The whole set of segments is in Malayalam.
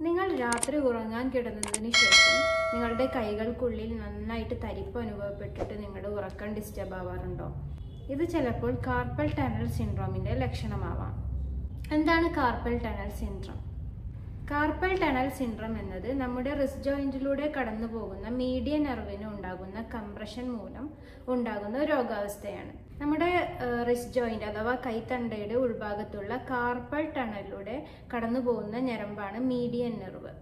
നിങ്ങൾ രാത്രി ഉറങ്ങാൻ കിടന്നതിന് ശേഷം നിങ്ങളുടെ കൈകൾക്കുള്ളിൽ നന്നായിട്ട് തരിപ്പ് അനുഭവപ്പെട്ടിട്ട് നിങ്ങളുടെ ഉറക്കം ഡിസ്റ്റർബ് ആവാറുണ്ടോ? ഇത് ചിലപ്പോൾ കാർപ്പൽ ടണൽ സിൻഡ്രോമിന്റെ ലക്ഷണമാവാം. എന്താണ് carpal tunnel syndrome carpal tunnel syndrome എന്നത് നമ്മുടെ റിസ്റ്റ് ജോയിന്റിലൂടെ കടന്നു പോകുന്ന മീഡിയ നെർവിന് ഉണ്ടാകുന്ന കംപ്രഷൻ മൂലം ഉണ്ടാകുന്ന രോഗാവസ്ഥയാണ്. നമ്മുടെ റിസ്റ്റ് ജോയിന്റ് അഥവാ കൈത്തണ്ടയുടെ ഉൾഭാഗത്തുള്ള കാർപ്പൽ ടണലിലൂടെ കടന്നു പോകുന്ന ഞരമ്പാണ് മീഡിയൻ നെർവ്.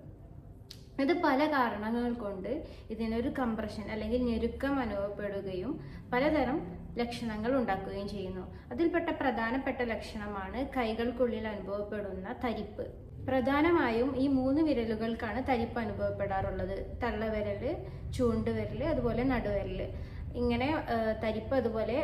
ഇത് പല കാരണങ്ങൾ കൊണ്ട് ഇതിനൊരു കംപ്രഷൻ അല്ലെങ്കിൽ ഞെരുക്കം അനുഭവപ്പെടുകയും പലതരം ലക്ഷണങ്ങൾ ഉണ്ടാക്കുകയും ചെയ്യുന്നു. അതിൽപ്പെട്ട പ്രധാനപ്പെട്ട ലക്ഷണമാണ് കൈകൾക്കുള്ളിൽ അനുഭവപ്പെടുന്ന തരിപ്പ്. പ്രധാനമായും ഈ മൂന്ന് വിരലുകൾക്കാണ് തരിപ്പ് അനുഭവപ്പെടാറുള്ളത്. തള്ളവിരൽ ചൂണ്ടുവിരൽ അതുപോലെ നടുവിരൽ. ഇങ്ങനെ തരിപ്പ് അതുപോലെ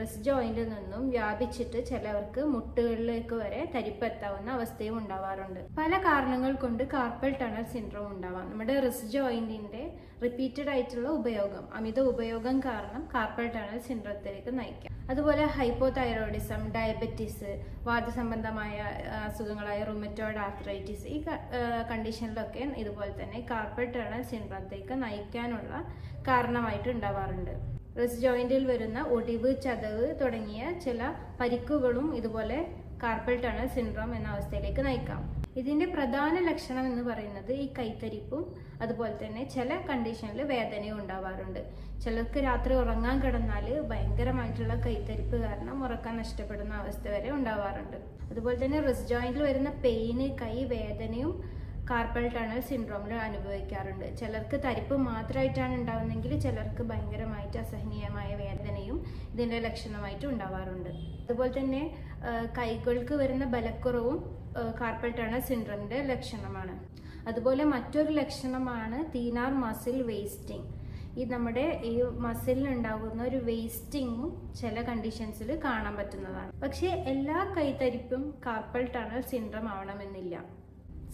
റിസ്റ്റ് ജോയിന്റിൽ നിന്നും വ്യാപിച്ചിട്ട് ചിലവർക്ക് മുട്ടുകളിലേക്ക് വരെ തരിപ്പെത്താവുന്ന അവസ്ഥയും ഉണ്ടാവാറുണ്ട്. പല കാരണങ്ങൾ കൊണ്ട് കാർപ്പൽ ടണൽ സിൻഡ്രോം ഉണ്ടാവാം. നമ്മുടെ റിസ്റ്റ് ജോയിന്റിന്റെ റിപ്പീറ്റഡ് ആയിട്ടുള്ള ഉപയോഗം അമിത ഉപയോഗം കാരണം കാർപ്പൽ ടണൽ സിൻഡ്രത്തിലേക്ക് നയിക്കാം. അതുപോലെ ഹൈപ്പോതൈറോയിഡിസം ഡയബറ്റീസ് വാദസംബന്ധമായ അസുഖങ്ങളായ റുമറ്റോയിഡ് ആർത്രൈറ്റിസ് ഈ കണ്ടീഷനിലൊക്കെ ഇതുപോലെ തന്നെ കാർപ്പൽ ടണൽ സിൻഡ്രത്തിലേക്ക് നയിക്കാനുള്ള കാരണമായിട്ട് ഉണ്ടാവാറുണ്ട്. റിസ്റ്റ് ജോയിന്റിൽ വരുന്ന ഒടിവ് ചതവ് തുടങ്ങിയ ചില പരിക്കുകളും ഇതുപോലെ കാർപ്പൽ ടണൽ സിൻഡ്രോം എന്ന അവസ്ഥയിലേക്ക് നയിക്കാം. ഇതിന്റെ പ്രധാന ലക്ഷണം എന്ന് പറയുന്നത് ഈ കൈത്തരിപ്പും അതുപോലെ തന്നെ ചില കണ്ടീഷനിൽ വേദനയും ഉണ്ടാവാറുണ്ട്. ചിലർക്ക് രാത്രി ഉറങ്ങാൻ കിടന്നാൽ ഭയങ്കരമായിട്ടുള്ള കൈത്തരിപ്പ് കാരണം ഉറക്കം നഷ്ടപ്പെടുന്ന അവസ്ഥ വരെ ഉണ്ടാവാറുണ്ട്. അതുപോലെ തന്നെ റിസ്റ്റ് ജോയിന്റിൽ വരുന്ന പെയിന് കൈ വേദനയും കാർപ്പൽ ടണൽ സിൻഡ്രോമിൽ അനുഭവിക്കാറുണ്ട്. ചിലർക്ക് തരിപ്പ് മാത്രമായിട്ടാണ് ഉണ്ടാവുന്നതെങ്കിൽ ചിലർക്ക് ഭയങ്കരമായിട്ട് അസഹനീയമായ വേദനയും ഇതിന്റെ ലക്ഷണമായിട്ട് ഉണ്ടാവാറുണ്ട്. അതുപോലെ തന്നെ കൈകൾക്ക് വരുന്ന ബലക്കുറവും കാർപ്പൽ ടണൽ സിൻഡ്രോമിന്റെ ലക്ഷണമാണ്. അതുപോലെ മറ്റൊരു ലക്ഷണമാണ് തീനാർ മസിൽ വേസ്റ്റിംഗ് ഈ നമ്മുടെ ഈ മസിലിൽ ഉണ്ടാകുന്ന ഒരു വേസ്റ്റിങ്ങും ചില കണ്ടീഷൻസിൽ കാണാൻ പറ്റുന്നതാണ്. പക്ഷേ എല്ലാ കൈത്തരിപ്പും കാർപ്പൽ ടണൽ സിൻഡ്രം ആവണമെന്നില്ല.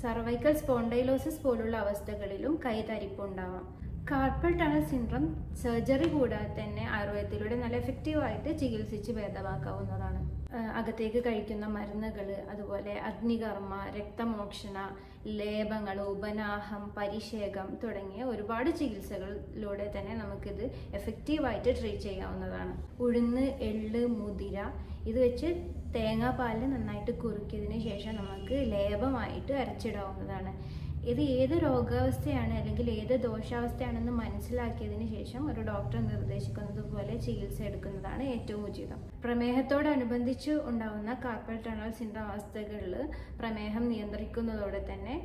സർവൈക്കൽ സ്പോണ്ടൈലോസിസ് പോലുള്ള അവസ്ഥകളിലും കൈതരിപ്പ് ഉണ്ടാവാം കാർപ്പൽ ടണൽ സിൻഡ്രം സർജറി കൂടാതെ തന്നെ ആയുർവേദത്തിലൂടെ നല്ല എഫക്റ്റീവായിട്ട് ചികിത്സിച്ച് ഭേദമാക്കാവുന്നതാണ്. അകത്തേക്ക് കഴിക്കുന്ന മരുന്നുകൾ അതുപോലെ അഗ്നികർമ്മ രക്തമോക്ഷണ ലേപങ്ങൾ ഉപനാഹം പരിഷേകം തുടങ്ങിയ ഒരുപാട് ചികിത്സകളിലൂടെ തന്നെ നമുക്കിത് എഫക്റ്റീവായിട്ട് ട്രീറ്റ് ചെയ്യാവുന്നതാണ്. ഉഴുന്ന് എള്ള് മുതിര ഇത് വെച്ച് തേങ്ങാപ്പാലിൽ നന്നായിട്ട് കുറുക്കിയതിന് ശേഷം നമുക്ക് ലേപമായിട്ട് അരച്ചിടാവുന്നതാണ്. ഇത് ഏത് രോഗാവസ്ഥയാണ് അല്ലെങ്കിൽ ഏത് ദോഷാവസ്ഥയാണെന്ന് മനസ്സിലാക്കിയതിന് ശേഷം ഒരു ഡോക്ടർ നിർദ്ദേശിക്കുന്നത് പോലെ ചികിത്സ എടുക്കുന്നതാണ് ഏറ്റവും ഉചിതം. പ്രമേഹത്തോടനുബന്ധിച്ച് ഉണ്ടാവുന്ന കാർപ്പൽ ടണൽ സിൻഡ്രോം അവസ്ഥകളിൽ പ്രമേഹം നിയന്ത്രിക്കുന്നതോടെ തന്നെ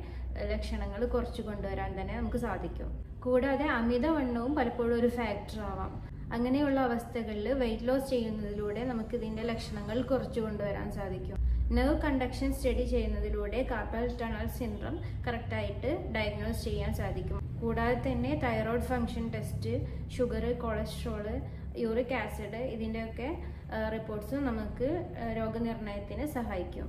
ലക്ഷണങ്ങൾ കുറച്ച് കൊണ്ടുവരാൻ തന്നെ നമുക്ക് സാധിക്കും. കൂടാതെ അമിതവണ്ണവും പലപ്പോഴും ഒരു ഫാക്ടർ ആവാം. അങ്ങനെയുള്ള അവസ്ഥകളിൽ വെയിറ്റ് ലോസ് ചെയ്യുന്നതിലൂടെ നമുക്ക് ഇതിന്റെ ലക്ഷണങ്ങൾ കുറച്ചു കൊണ്ടുവരാൻ സാധിക്കും. നെർവ് കണ്ടക്ഷൻ സ്റ്റഡി ചെയ്യുന്നതിലൂടെ കാർപ്പൽ ടണൽ സിൻഡ്രം കറക്റ്റായിട്ട് ഡയഗ്നോസ് ചെയ്യാൻ സാധിക്കും. കൂടാതെ തന്നെ thyroid function test sugar cholesterol uric acid ഇതിന്റെയൊക്കെ റിപ്പോർട്ട്സ് നമുക്ക് രോഗനിർണയത്തിന് സഹായിക്കും.